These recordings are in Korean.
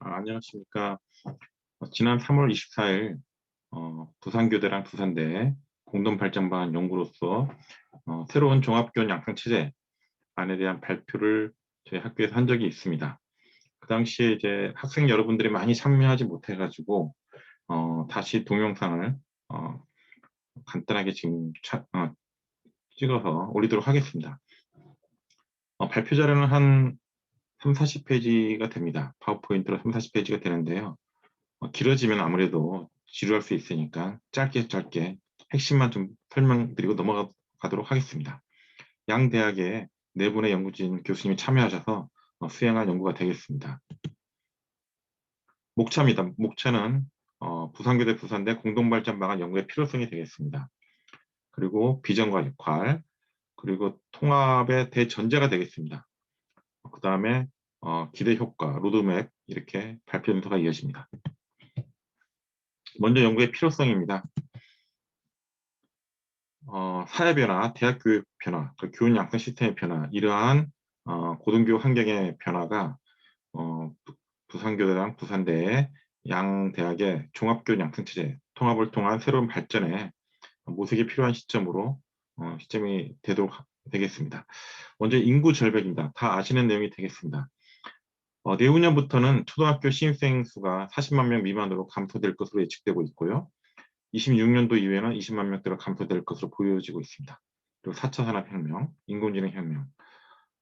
아, 안녕하십니까. 어, 지난 3월 24일 어, 부산교대랑 부산대 공동발전반 연구로서 어, 새로운 종합교원 양성체제 안에 대한 발표를 저희 학교에서 한 적이 있습니다. 그 당시에 이제 학생 여러분들이 많이 참여하지 못해가지고 어, 다시 동영상을 어, 간단하게 지금 차, 어, 찍어서 올리도록 하겠습니다. 어, 발표 자료는 한 3, 40페이지가 됩니다. 파워포인트로 3, 40페이지가 되는데요. 어, 길어지면 아무래도 지루할 수 있으니까 짧게 짧게 핵심만 좀 설명드리고 넘어가도록 하겠습니다. 양 대학의 네 분의 연구진 교수님이 참여하셔서 어, 수행한 연구가 되겠습니다. 목차입니다. 목차는 어, 부산교대 부산대 공동발전 방안 연구의 필요성이 되겠습니다. 그리고 비전과 역할, 그리고 통합의 대전제가 되겠습니다. 그 다음에 어, 기대 효과, 로드맵 이렇게 발표 문서가 이어집니다. 먼저 연구의 필요성입니다. 어, 사회 변화, 대학 교육 변화, 그 교원 양성 시스템의 변화, 이러한 어, 고등교육 환경의 변화가 어, 부산교대랑 부산대의 양 대학의 종합교육 양성 체제 통합을 통한 새로운 발전에 모색이 필요한 시점으로 어, 시점이 되도록 되겠습니다. 먼저 인구 절벽입니다. 다 아시는 내용이 되겠습니다. 어, 내후년부터는 초등학교 신입생 수가 40만 명 미만으로 감소될 것으로 예측되고 있고요. 26년도 이후에는 20만 명대로 감소될 것으로 보여지고 있습니다. 그리고 4차 산업혁명, 인공지능 혁명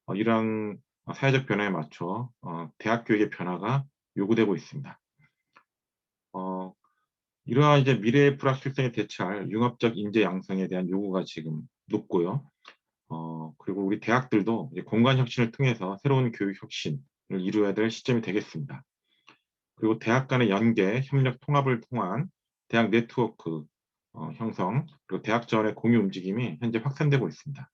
어, 이러한 사회적 변화에 맞춰 어, 대학 교육의 변화가 요구되고 있습니다. 어, 이러한 이제 미래의 불확실성에 대처할 융합적 인재 양성에 대한 요구가 지금 높고요. 어, 그리고 우리 대학들도 공간 혁신을 통해서 새로운 교육 혁신을 이루어야 될 시점이 되겠습니다. 그리고 대학 간의 연계, 협력, 통합을 통한 대학 네트워크 어, 형성, 그리고 대학 전의 공유 움직임이 현재 확산되고 있습니다.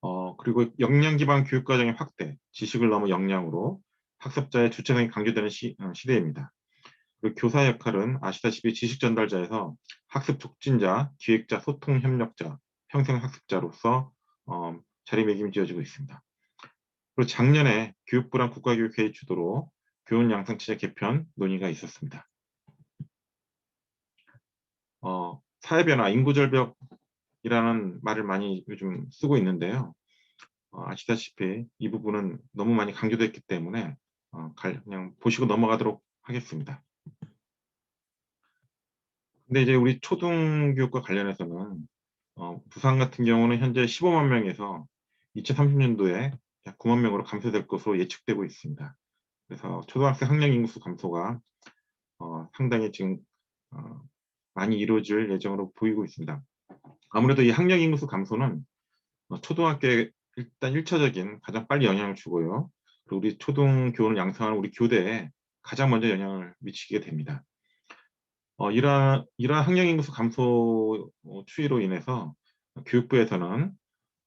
어, 그리고 역량 기반 교육 과정의 확대, 지식을 넘어 역량으로 학습자의 주체성이 강조되는 시, 어, 시대입니다. 그리고 교사 역할은 아시다시피 지식 전달자에서 학습 촉진자, 기획자, 소통 협력자, 평생학습자로서 어, 자리매김지어지고 있습니다. 그리고 작년에 교육부랑 국가교육회의 주도로 교원 양성 체제 개편 논의가 있었습니다. 어, 사회 변화, 인구 절벽이라는 말을 많이 요즘 쓰고 있는데요. 어, 아시다시피 이 부분은 너무 많이 강조됐기 때문에 어, 그냥 보시고 넘어가도록 하겠습니다. 근데 이제 우리 초등교육과 관련해서는 어, 부산 같은 경우는 현재 15만 명에서 2030년도에 약 9만 명으로 감소될 것으로 예측되고 있습니다. 그래서 초등학생 학령 인구수 감소가 어, 상당히 지금 어, 많이 이루어질 예정으로 보이고 있습니다. 아무래도 이 학령 인구수 감소는 어, 초등학교에 일단 1차적인 가장 빨리 영향을 주고요. 그리고 우리 초등 교원을 양성하는 우리 교대에 가장 먼저 영향을 미치게 됩니다. 어, 이러한, 이러한 학령 인구수 감소 어, 추이로 인해서 교육부에서는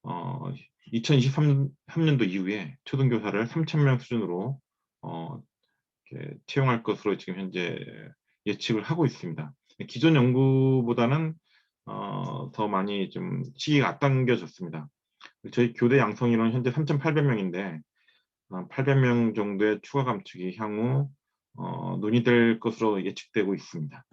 어, 2023년도 이후에 초등교사를 3,000명 수준으로 어, 채용할 것으로 지금 현재 예측을 하고 있습니다. 기존 연구보다는 어, 더 많이 좀 시기가 앞당겨졌습니다. 저희 교대 양성 인원 현재 3,800명인데 800명 정도의 추가 감축이 향후 어, 논의될 것으로 예측되고 있습니다.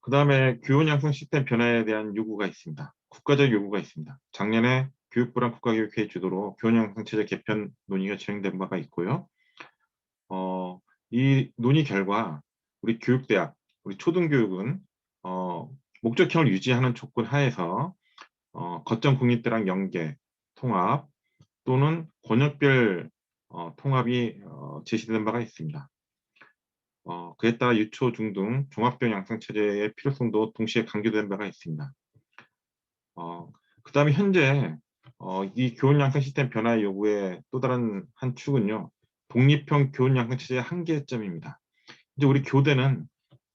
그 다음에 교원 양성 시스템 변화에 대한 요구가 있습니다. 국가적 요구가 있습니다. 작년에 교육부랑 국가교육회의 주도로 교원 양성 체제 개편 논의가 진행된 바가 있고요. 어, 이 논의 결과 우리 교육대학, 우리 초등교육은 어, 목적형을 유지하는 조건 하에서 어, 거점 국립대랑 연계, 통합 또는 권역별 어, 통합이 어, 제시된 바가 있습니다. 어, 그에 따라 유초, 중등, 종합교육 양성체제의 필요성도 동시에 강조된 바가 있습니다. 어, 그 다음에 현재 어, 이 교원 양성 시스템 변화 요구의 또 다른 한 축은요. 독립형 교원 양성 체제의 한계점입니다. 이제 우리 교대는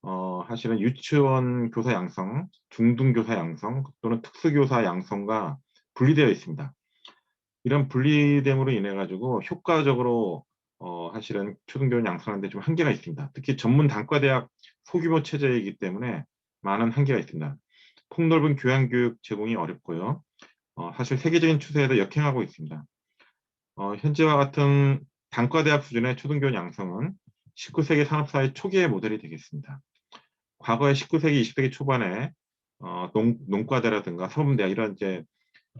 어, 사실은 유치원 교사 양성, 중등 교사 양성 또는 특수 교사 양성과 분리되어 있습니다. 이런 분리됨으로 인해 가지고 효과적으로 어, 사실은 초등교원 양성하는데 좀 한계가 있습니다. 특히 전문 단과대학 소규모 체제이기 때문에 많은 한계가 있습니다. 폭넓은 교양교육 제공이 어렵고요. 어, 사실 세계적인 추세에도 역행하고 있습니다. 어, 현재와 같은 단과대학 수준의 초등교원 양성은 19세기 산업사회 초기의 모델이 되겠습니다. 과거에 19세기, 20세기 초반에 어, 농, 농과대라든가 사범대학 이런 이제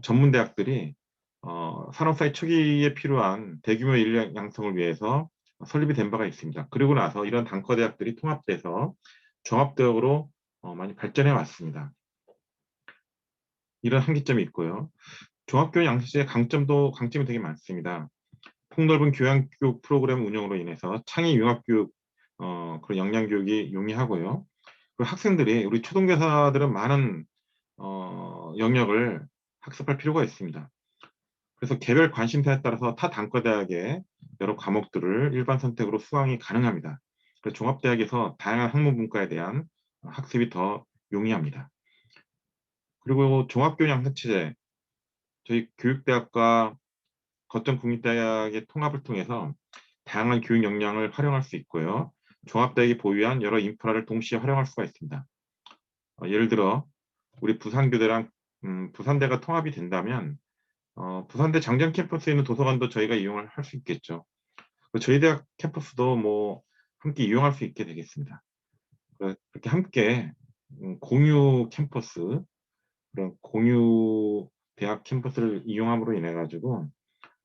전문대학들이 어, 산업사회 초기에 필요한 대규모 인력 양성을 위해서 설립이 된 바가 있습니다. 그리고 나서 이런 단과 대학들이 통합돼서 종합대학으로 어, 많이 발전해 왔습니다. 이런 한계점이 있고요. 종합교육 양식의 강점도 강점이 되게 많습니다. 폭넓은 교양교육 프로그램 운영으로 인해서 창의 융합교육 어, 그런 역량교육이 용이하고요. 그리고 학생들이 우리 초등교사들은 많은 어, 영역을 학습할 필요가 있습니다. 그래서 개별 관심사에 따라서 타 단과대학의 여러 과목들을 일반 선택으로 수강이 가능합니다. 그래서 종합대학에서 다양한 학문 분과에 대한 학습이 더 용이합니다. 그리고 종합교육 양성체제, 저희 교육대학과 거점 국립대학의 통합을 통해서 다양한 교육 역량을 활용할 수 있고요. 종합대학이 보유한 여러 인프라를 동시에 활용할 수가 있습니다. 어, 예를 들어 우리 부산교대랑 음, 부산대가 통합이 된다면 어, 부산대 장전 캠퍼스에 있는 도서관도 저희가 이용을 할 수 있겠죠. 저희 대학 캠퍼스도 뭐 함께 이용할 수 있게 되겠습니다. 그렇게 함께 음, 공유 캠퍼스 그런 공유 대학 캠퍼스를 이용함으로 인해 가지고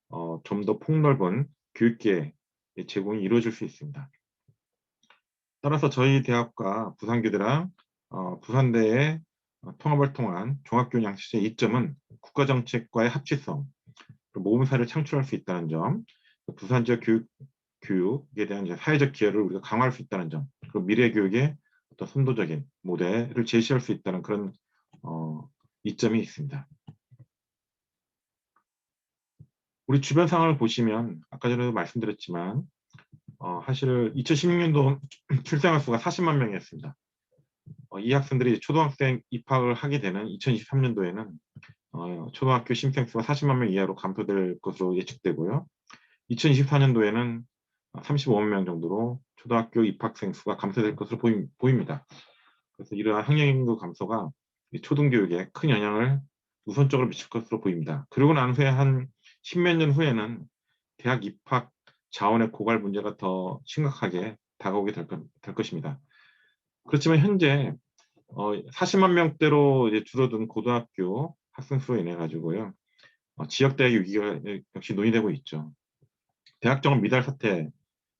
어, 좀 더 폭넓은 교육계 제공이 이루어질 수 있습니다. 따라서 저희 대학과 부산교대랑 어, 부산대의 어, 통합을 통한 종합교육 양식의 이점은 국가정책과의 합치성, 모험사를 창출할 수 있다는 점, 부산 지역 교육, 교육에 대한 사회적 기여를 우리가 강화할 수 있다는 점, 그리고 미래 교육의 어떤 선도적인 모델을 제시할 수 있다는 그런 어, 이점이 있습니다. 우리 주변 상황을 보시면 아까 전에도 말씀드렸지만 어, 사실 2016년도 출생아 수가 40만 명이었습니다. 어, 이 학생들이 초등학생 입학을 하게 되는 2023년도에는 어, 초등학교 심생 수가 40만 명 이하로 감소될 것으로 예측되고요. 2024년도에는 35만 명 정도로 초등학교 입학생 수가 감소될 것으로 보임, 보입니다. 그래서 이러한 학령 인구 감소가 초등교육에 큰 영향을 우선적으로 미칠 것으로 보입니다. 그리고 난 후에 한 십몇 년 후에는 대학 입학 자원의 고갈 문제가 더 심각하게 다가오게 될, 것, 될 것입니다. 그렇지만 현재 어, 40만 명대로 이제 줄어든 고등학교 학생 수로 인해 가지고요. 어, 지역 대학 위기가 역시 논의되고 있죠. 대학 정원 미달 사태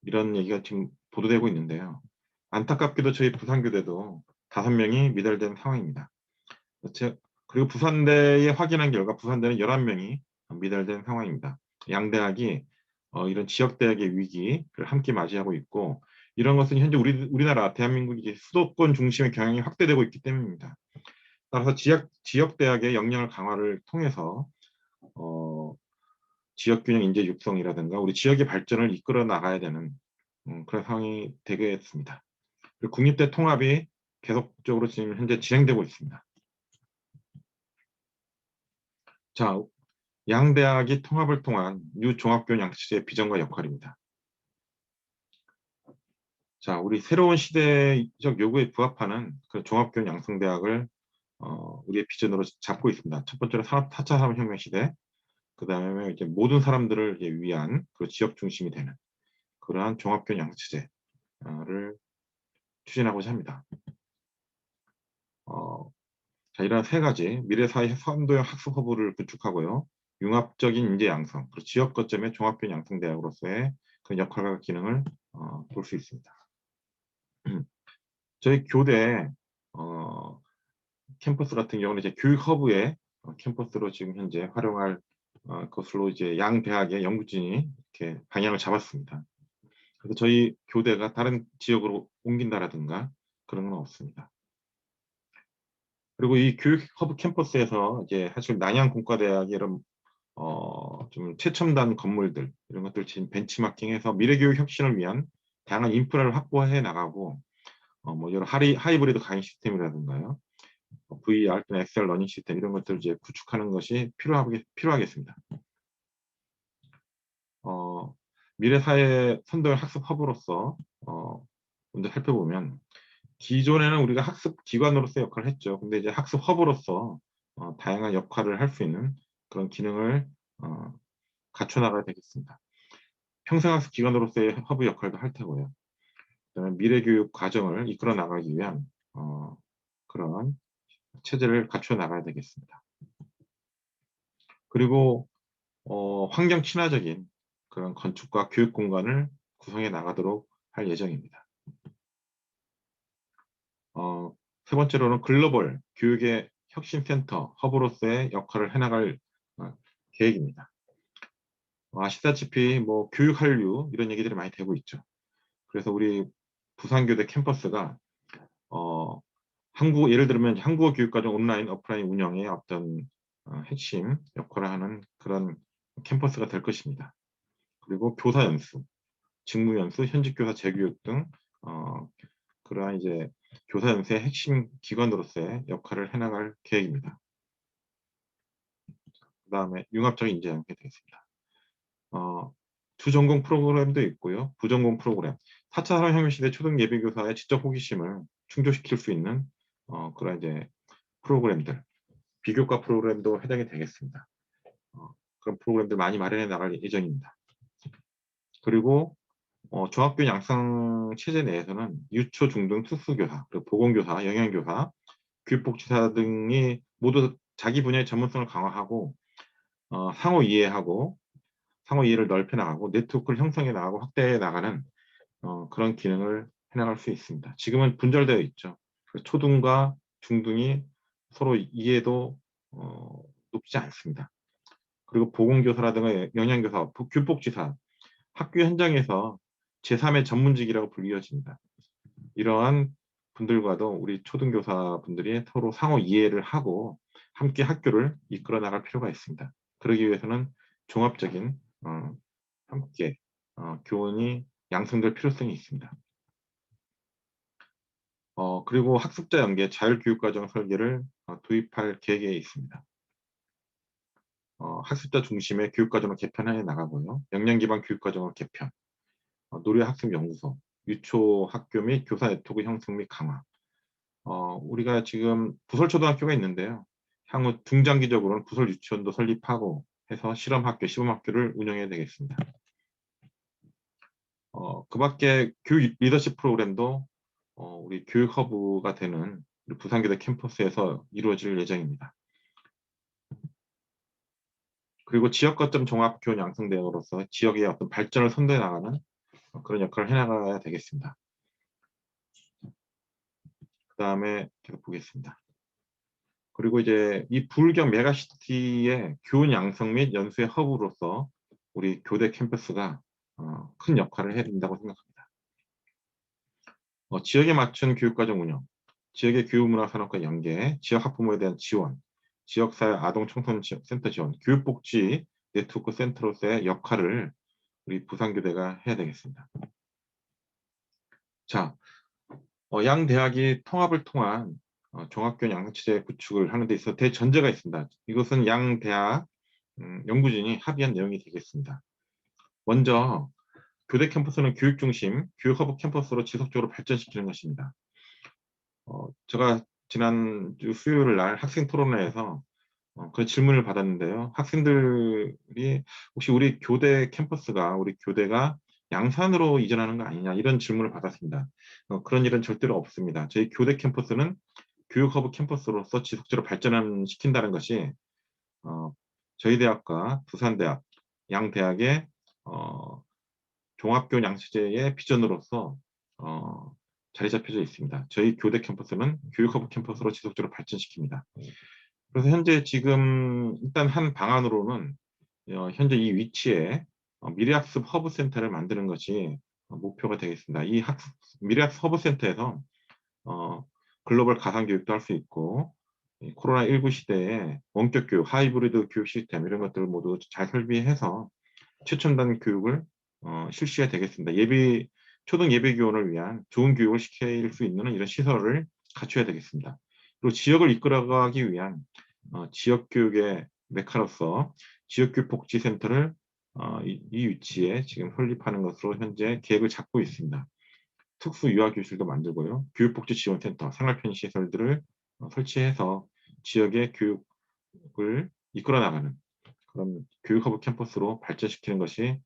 이런 얘기가 지금 보도되고 있는데요. 안타깝게도 저희 부산교대도 다섯 명이 미달된 상황입니다. 그리고 부산대에 확인한 결과 부산대는 11명이 미달된 상황입니다. 양대학이 어, 이런 지역대학의 위기를 함께 맞이하고 있고 이런 것은 현재 우리, 우리나라 대한민국이 수도권 중심의 경향이 확대되고 있기 때문입니다. 따라서 지역, 지역 대학의 역량을 강화를 통해서 어, 지역 균형 인재 육성이라든가 우리 지역의 발전을 이끌어 나가야 되는 음, 그런 상황이 되겠습니다. 국립대 통합이 계속적으로 지금 현재 진행되고 있습니다. 자, 양 대학이 통합을 통한 유종합교육 양식의 비전과 역할입니다. 자, 우리 새로운 시대적 요구에 부합하는 그 종합교육 양성대학을 어, 우리의 비전으로 잡고 있습니다. 첫 번째로 산업, 4차 산업혁명 시대, 그 다음에 이제 모든 사람들을 위한 그 지역 중심이 되는 그러한 종합교육 양체제를 추진하고자 합니다. 어, 자, 이러한 세 가지 미래 사회 선도형 학습 허브를 구축하고요. 융합적인 인재 양성, 그리고 지역 거점의 종합교육 양성 대학으로서의 그 역할과 기능을 어, 볼 수 있습니다. 저희 교대 어, 캠퍼스 같은 경우는 이제 교육 허브의 어, 캠퍼스로 지금 현재 활용할 어, 것으로 이제 양 대학의 연구진이 이렇게 방향을 잡았습니다. 그래서 저희 교대가 다른 지역으로 옮긴다라든가 그런 건 없습니다. 그리고 이 교육 허브 캠퍼스에서 이제 사실 난양 공과대학의 이런 어, 좀 최첨단 건물들 이런 것들 지금 벤치마킹해서 미래교육 혁신을 위한 다양한 인프라를 확보해 나가고 어, 뭐 여러 하리, 하이브리드 강의 시스템이라든가요, 뭐 VR 또는 엑셀 러닝 시스템 이런 것들을 이제 구축하는 것이 필요하겠, 필요하겠습니다. 어, 미래 사회 선도형 학습 허브로서 어, 먼저 살펴보면 기존에는 우리가 학습 기관으로서 역할을 했죠. 근데 이제 학습 허브로서 어, 다양한 역할을 할 수 있는 그런 기능을 어, 갖춰 나가야 되겠습니다. 평생학습 기관으로서의 허브 역할도 할 테고요. 그다음에 미래 교육 과정을 이끌어 나가기 위한 어, 그런 체제를 갖춰 나가야 되겠습니다. 그리고 어, 환경 친화적인 그런 건축과 교육 공간을 구성해 나가도록 할 예정입니다. 어, 세 번째로는 글로벌 교육의 혁신센터 허브로서의 역할을 해나갈 어, 계획입니다. 어, 아시다시피 뭐 교육 한류 이런 얘기들이 많이 되고 있죠. 그래서 우리 부산교대 캠퍼스가 어, 한국 예를 들면 한국어 교육과정 온라인 오프라인 운영의 어떤 어, 핵심 역할을 하는 그런 캠퍼스가 될 것입니다. 그리고 교사 연수, 직무 연수, 현직 교사 재교육 등 어, 그러한 이제 교사 연수의 핵심 기관으로서의 역할을 해나갈 계획입니다. 그 다음에 융합적인 인재 연계 되겠습니다. 어, 주전공 프로그램도 있고요. 부전공 프로그램. 4차 산업혁명 시대 초등 예비교사의 지적 호기심을 충족시킬 수 있는 어, 그런 이제 프로그램들, 비교과 프로그램도 해당이 되겠습니다. 어, 그런 프로그램들 많이 마련해 나갈 예정입니다. 그리고 어, 종합교육 양성 체제 내에서는 유초, 중등, 특수교사, 그리고 보건교사, 영양교사, 교육복지사 등이 모두 자기 분야의 전문성을 강화하고 어, 상호 이해하고 상호 이해를 넓혀 나가고 네트워크를 형성해 나가고 확대해 나가는 어, 그런 기능을 해나갈 수 있습니다. 지금은 분절되어 있죠. 초등과 중등이 서로 이해도 어, 높지 않습니다. 그리고 보건교사라든가 영양교사, 교복지사, 학교 현장에서 제3의 전문직이라고 불리워집니다. 이러한 분들과도 우리 초등교사 분들이 서로 상호 이해를 하고 함께 학교를 이끌어 나갈 필요가 있습니다. 그러기 위해서는 종합적인 어, 함께 어, 교원이 양성될 필요성이 있습니다. 어, 그리고 학습자 연계 자율교육과정 설계를 어, 도입할 계획에 있습니다. 어, 학습자 중심의 교육과정을 개편해 나가고요. 역량 기반 교육과정을 개편, 어, 노래학습연구소, 유초 학교 및 교사 네트워크 형성 및 강화. 어, 우리가 지금 부설초등학교가 있는데요. 향후 중장기적으로는 부설 유치원도 설립하고 해서 실험학교, 시범학교를 운영해야 되겠습니다. 어, 그 밖에 교육 리더십 프로그램도 어, 우리 교육 허브가 되는 부산교대 캠퍼스에서 이루어질 예정입니다. 그리고 지역 거점 종합 교원 양성 대응으로서 지역의 어떤 발전을 선도해 나가는 그런 역할을 해나가야 되겠습니다. 그 다음에 계속 보겠습니다. 그리고 이제 이 불경 메가시티의 교원 양성 및 연수의 허브로서 우리 교대 캠퍼스가 어, 큰 역할을 해야 된다고 생각합니다. 어, 지역에 맞춘 교육과정 운영, 지역의 교육문화산업과 연계, 지역 학부모에 대한 지원, 지역사회 아동 청소년 센터 지원, 교육복지 네트워크 센터로서의 역할을 우리 부산교대가 해야 되겠습니다. 자, 어, 양 대학이 통합을 통한 어, 종합교육 양체제 구축을 하는 데 있어 대전제가 있습니다. 이것은 양 대학 음, 연구진이 합의한 내용이 되겠습니다. 먼저 교대 캠퍼스는 교육 중심, 교육 허브 캠퍼스로 지속적으로 발전시키는 것입니다. 어, 제가 지난 수요일 날 학생 토론회에서 어, 그 질문을 받았는데요. 학생들이 혹시 우리 교대 캠퍼스가 우리 교대가 양산으로 이전하는 거 아니냐 이런 질문을 받았습니다. 어, 그런 일은 절대로 없습니다. 저희 교대 캠퍼스는 교육 허브 캠퍼스로서 지속적으로 발전 시킨다는 것이 어, 저희 대학과 부산대학 양 대학의 어, 종합교육 양체제의 비전으로서 어, 자리 잡혀져 있습니다. 저희 교대 캠퍼스는 교육 허브 캠퍼스로 지속적으로 발전시킵니다. 그래서 현재 지금 일단 한 방안으로는 어, 현재 이 위치에 어, 미래학습 허브 센터를 만드는 것이 어, 목표가 되겠습니다. 이 학습, 미래학습 허브 센터에서 어, 글로벌 가상 교육도 할 수 있고 코로나 19 시대에 원격 교육, 하이브리드 교육 시스템 이런 것들을 모두 잘 설비해서 최첨단 교육을 어, 실시해야 되겠습니다. 예비 초등 예비 교원을 위한 좋은 교육을 시킬 수 있는 이런 시설을 갖춰야 되겠습니다. 그리고 지역을 이끌어가기 위한 어, 지역 교육의 메카로서 지역교육 복지센터를 어, 이, 이, 위치에 지금 설립하는 것으로 현재 계획을 잡고 있습니다. 특수 유아교실도 만들고요. 교육복지 지원센터, 생활편의 시설들을 어, 설치해서 지역의 교육을 이끌어 나가는 그런 교육허브 캠퍼스로 발전시키는 것이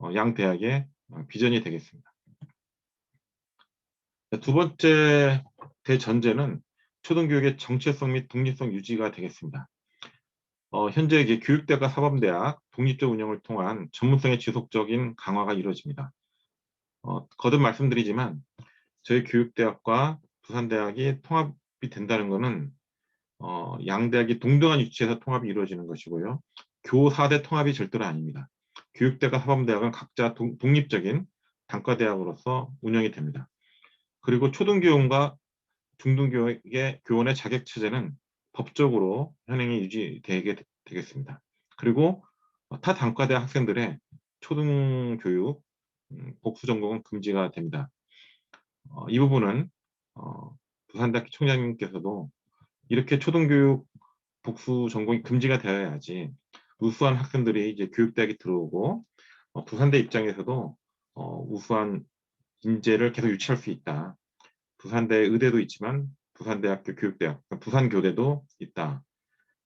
어, 양 대학의 어, 비전이 되겠습니다. 두 번째 대전제는 초등교육의 정체성 및 독립성 유지가 되겠습니다. 어, 현재 교육대가 사범대학 독립적 운영을 통한 전문성의 지속적인 강화가 이루어집니다. 어, 거듭 말씀드리지만 저희 교육대학과 부산대학이 통합이 된다는 것은 어, 양대학이 동등한 위치에서 통합이 이루어지는 것이고요. 교사대 통합이 절대로 아닙니다. 교육대가 사범대학은 각자 동, 독립적인 단과대학으로서 운영이 됩니다. 그리고 초등교원과 중등교육의 교원의 자격 체제는 법적으로 현행이 유지되게 되겠습니다. 그리고 타 단과대 학생들의 초등교육 음, 복수 전공은 금지가 됩니다. 어, 이 부분은 어, 부산대학교 총장님께서도 이렇게 초등교육 복수 전공이 금지가 되어야지 우수한 학생들이 이제 교육대학에 들어오고 어, 부산대 입장에서도 어, 우수한 인재를 계속 유치할 수 있다. 부산대 의대도 있지만 부산대학교 교육대학, 그러니까 부산교대도 있다.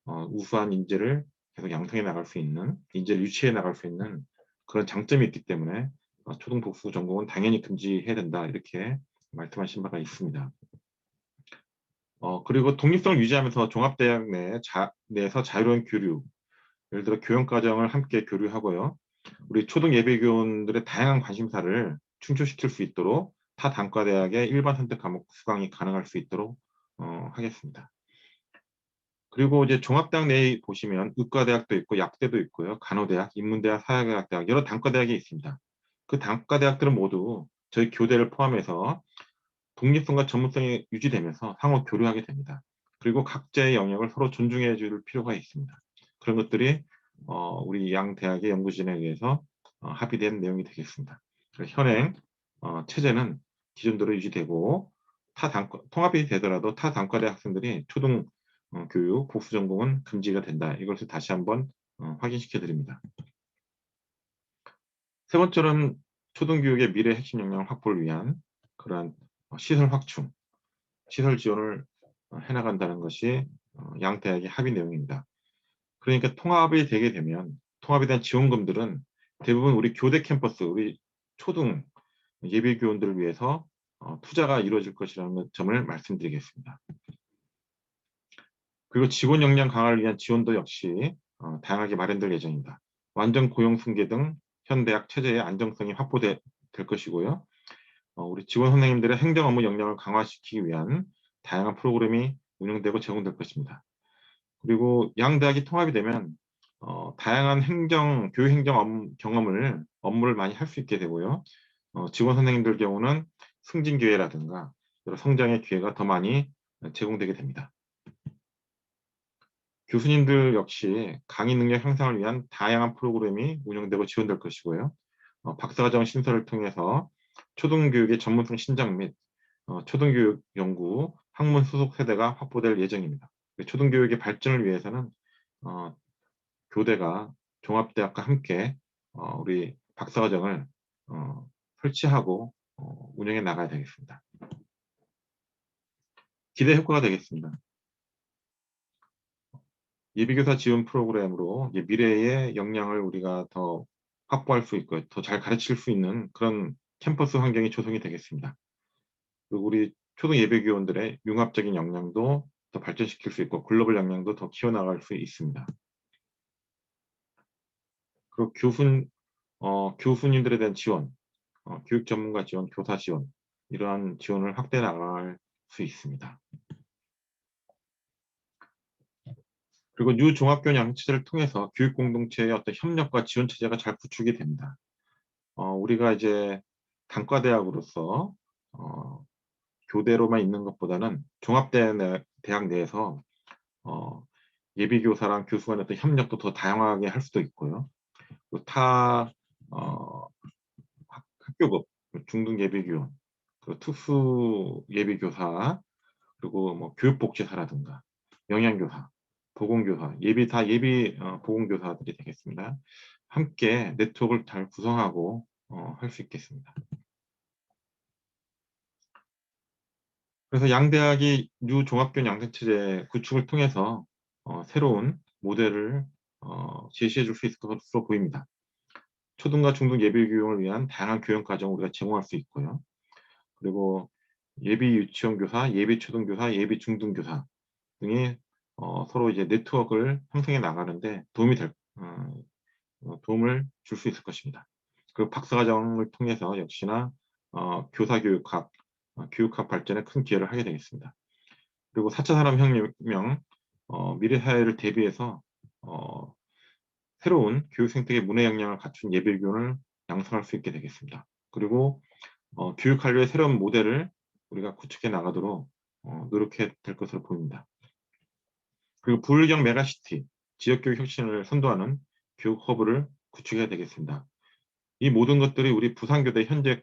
어, 우수한 인재를 계속 양성해 나갈 수 있는, 인재를 유치해 나갈 수 있는 그런 장점이 있기 때문에 어, 초등 복수 전공은 당연히 금지해야 된다. 이렇게 말씀하신 바가 있습니다. 어, 그리고 독립성을 유지하면서 종합대학 내 자, 내에서 자유로운 교류, 예를 들어 교양과정을 함께 교류하고요. 우리 초등 예비교원들의 다양한 관심사를 충족시킬 수 있도록 타 단과대학의 일반 선택 과목 수강이 가능할 수 있도록 어, 하겠습니다. 그리고 이제 종합대학 내에 보시면 의과대학도 있고 약대도 있고요. 간호대학, 인문대학, 사회과학대학 여러 단과대학이 있습니다. 그 단과 대학들은 모두 저희 교대를 포함해서 독립성과 전문성이 유지되면서 상호 교류하게 됩니다. 그리고 각자의 영역을 서로 존중해 줄 필요가 있습니다. 그런 것들이 어, 우리 양 대학의 연구진에 의해서 어, 합의된 내용이 되겠습니다. 현행 어, 체제는 기존대로 유지되고 타 단과, 통합이 되더라도 타 단과대 학생들이 초등 어, 교육 복수 전공은 금지가 된다. 이것을 다시 한번 어, 확인시켜 드립니다. 세 번째는 초등교육의 미래 핵심 역량 확보를 위한 그러한 어, 시설 확충, 시설 지원을 어, 해나간다는 것이 어, 양 대학의 합의 내용입니다. 그러니까 통합이 되게 되면 통합에 대한 지원금들은 대부분 우리 교대 캠퍼스, 우리 초등 예비 교원들을 위해서 어, 투자가 이루어질 것이라는 점을 말씀드리겠습니다. 그리고 직원 역량 강화를 위한 지원도 역시 어, 다양하게 마련될 예정입니다. 완전 고용 승계 등 현대학 체제의 안정성이 확보될 것이고요. 어, 우리 직원 선생님들의 행정 업무 역량을 강화시키기 위한 다양한 프로그램이 운영되고 제공될 것입니다. 그리고 양 대학이 통합이 되면 어, 다양한 행정, 교육 행정 업무, 경험을 업무를 많이 할 수 있게 되고요. 어, 직원 선생님들 경우는 승진 기회라든가 여러 성장의 기회가 더 많이 제공되게 됩니다. 교수님들 역시 강의 능력 향상을 위한 다양한 프로그램이 운영되고 지원될 것이고요. 어, 박사과정 신설을 통해서 초등교육의 전문성 신장 및 어, 초등교육 연구 학문 수속 세대가 확보될 예정입니다. 초등교육의 발전을 위해서는 어, 교대가 종합대학과 함께 어, 우리 박사과정을 어, 설치하고 어, 운영해 나가야 되겠습니다. 기대 효과가 되겠습니다. 예비교사 지원 프로그램으로 미래의 역량을 우리가 더 확보할 수 있고 더 잘 가르칠 수 있는 그런 캠퍼스 환경이 조성이 되겠습니다. 그리고 우리 초등 예비교원들의 융합적인 역량도 더 발전시킬 수 있고 글로벌 역량도 더 키워나갈 수 있습니다. 그리고 교수, 어, 교수님들에 대한 지원, 어, 교육 전문가 지원, 교사 지원 이러한 지원을 확대 나갈 수 있습니다. 그리고 유종합교원 양체제를 통해서 교육 공동체의 어떤 협력과 지원 체제가 잘 구축이 됩니다. 어, 우리가 이제 단과대학으로서 어, 교대로만 있는 것보다는 종합대학 내에서 어, 예비교사랑 교수 간의 어떤 협력도 더 다양하게 할 수도 있고요. 타 어, 학교급, 중등 예비교원, 그 특수 예비교사, 그리고 뭐 교육복지사라든가 영양교사, 보건교사, 예비 다 예비 어, 보건교사들이 되겠습니다. 함께 네트워크를 잘 구성하고 어, 할 수 있겠습니다. 그래서 양대학이 뉴 종합교원 양성체제 구축을 통해서 어, 새로운 모델을 어, 제시해 줄 수 있을 것으로 보입니다. 초등과 중등 예비 교육을 위한 다양한 교육 과정을 우리가 제공할 수 있고요. 그리고 예비 유치원 교사, 예비 초등 교사, 예비 중등 교사 등이 어, 서로 이제 네트워크를 형성해 나가는데 도움이 될 어, 어, 도움을 줄 수 있을 것입니다. 그리고 박사과정을 통해서 역시나 어, 교사 교육학, 어, 교육학 발전에 큰 기여를 하게 되겠습니다. 그리고 4차 산업혁명, 어, 미래 사회를 대비해서 어, 새로운 교육 생태계 문화 역량을 갖춘 예비교원을 양성할 수 있게 되겠습니다. 그리고 어, 교육 한류의 새로운 모델을 우리가 구축해 나가도록 어, 노력해야 될 것으로 보입니다. 그리고 불경 메가시티, 지역교육 혁신을 선도하는 교육 허브를 구축해야 되겠습니다. 이 모든 것들이 우리 부산교대 현재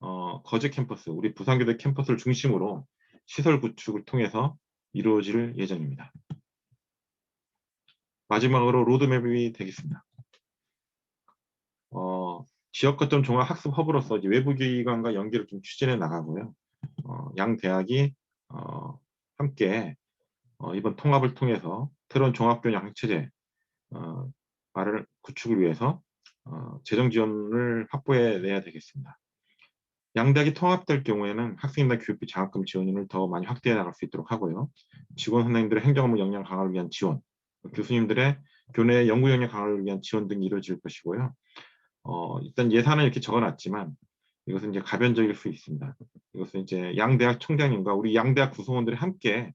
어, 거제 캠퍼스, 우리 부산교대 캠퍼스를 중심으로 시설 구축을 통해서 이루어질 예정입니다. 마지막으로 로드맵이 되겠습니다. 어, 지역 거점 종합 학습 허브로서 외부 기관과 연계를 좀 추진해 나가고요. 어, 양 대학이 어, 함께 어, 이번 통합을 통해서 새로운 종합교육 양체제 어, 말을 구축을 위해서 어, 재정 지원을 확보해 내야 되겠습니다. 양대학이 통합될 경우에는 학생인단 교육비 장학금 지원을 더 많이 확대해 나갈 수 있도록 하고요. 직원 선생님들의 행정업무 역량 강화를 위한 지원, 교수님들의 교내 연구 역량 강화를 위한 지원 등이 이루어질 것이고요. 어, 일단 예산은 이렇게 적어놨지만 이것은 이제 가변적일 수 있습니다. 이것은 이제 양대학 총장님과 우리 양대학 구성원들이 함께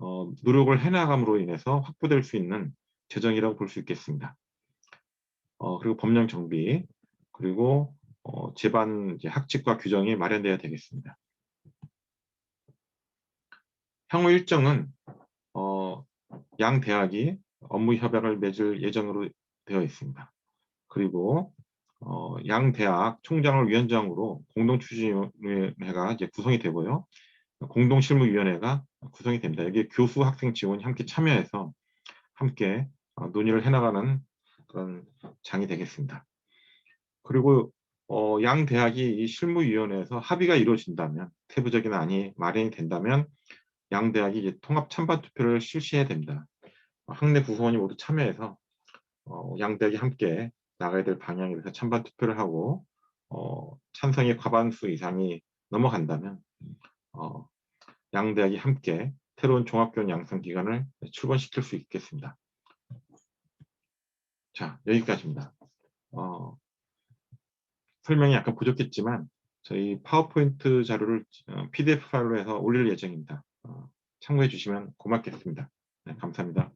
어, 노력을 해나감으로 인해서 확보될 수 있는 재정이라고 볼 수 있겠습니다. 어, 그리고 법령 정비, 그리고 어, 제반 학칙과 규정이 마련되어야 되겠습니다. 향후 일정은 어, 양 대학이 업무 협약을 맺을 예정으로 되어 있습니다. 그리고 어, 양 대학 총장을 위원장으로 공동 추진위원회가 이제 구성이 되고요. 공동실무위원회가 구성이 됩니다. 여기 교수 학생 지원이 함께 참여해서 함께 어, 논의를 해나가는 그런 장이 되겠습니다. 그리고 어, 양 대학이 이 실무위원회에서 합의가 이루어진다면 세부적인 안이 마련이 된다면 양 대학이 통합 찬반 투표를 실시해야 됩니다. 학내 구성원이 모두 참여해서 어, 양 대학이 함께 나가야 될 방향에 대해서 찬반 투표를 하고 어, 찬성의 과반수 이상이 넘어간다면 어, 양 대학이 함께 새로운 종합교원 양성 기관을 출범시킬 수 있겠습니다. 자 여기까지입니다. 어, 설명이 약간 부족했지만 저희 파워포인트 자료를 PDF 어, 파일로 해서 올릴 예정입니다. 어, 참고해 주시면 고맙겠습니다. 네, 감사합니다.